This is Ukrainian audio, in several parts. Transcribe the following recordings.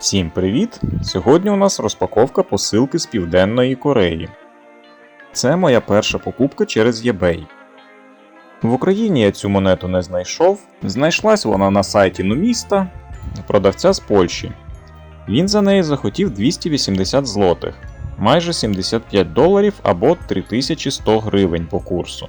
Всім привіт! Сьогодні у нас розпаковка посилки з Південної Кореї. Це моя перша покупка через eBay. В Україні я цю монету не знайшов. Знайшлась вона на сайті Нуміста продавця з Польщі. Він за неї захотів 280 злотих, майже 75 доларів або 3100 гривень по курсу.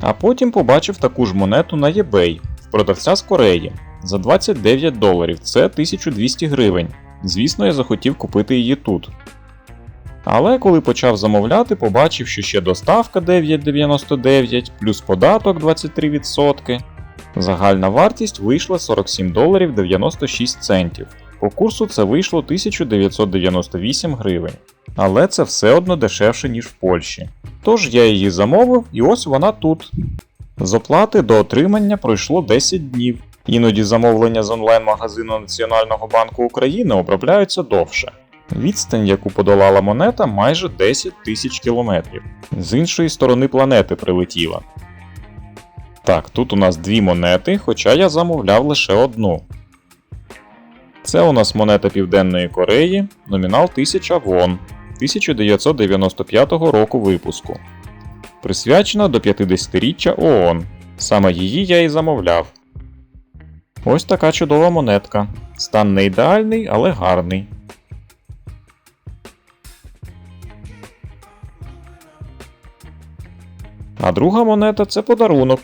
А потім побачив таку ж монету на eBay в продавця з Кореї за 29 доларів це 1200 гривень. Звісно, я захотів купити її тут. Але коли почав замовляти, побачив, що ще доставка 9,99 плюс податок 23%. Загальна вартість вийшла 47 доларів 96 центів. По курсу це вийшло 1998 гривень. Але це все одно дешевше, ніж в Польщі. Тож я її замовив, і ось вона тут. З оплати до отримання пройшло 10 днів. Іноді замовлення з онлайн-магазину Національного банку України обробляються довше. Відстань, яку подолала монета, майже 10 тисяч кілометрів. З іншої сторони планети прилетіла. Так, тут у нас дві монети, хоча я замовляв лише одну. Це у нас монета Південної Кореї, номінал 1000 вон 1995 року випуску. Присвячена до 50-річчя ООН. Саме її я і замовляв. Ось така чудова монетка. Стан не ідеальний, але гарний. А друга монета це подарунок.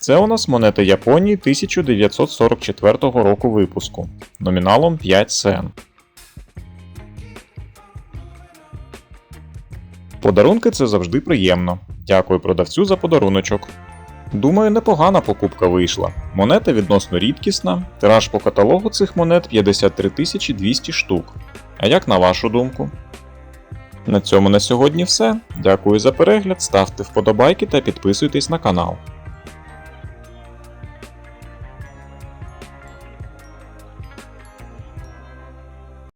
Це у нас монета Японії 1944 року випуску номіналом 5 сен. Подарунки це завжди приємно. Дякую продавцю за подаруночок. Думаю, непогана покупка вийшла. Монета відносно рідкісна, тираж по каталогу цих монет 53 200 штук. А як на вашу думку? На цьому на сьогодні все. Дякую за перегляд, ставте вподобайки та підписуйтесь на канал.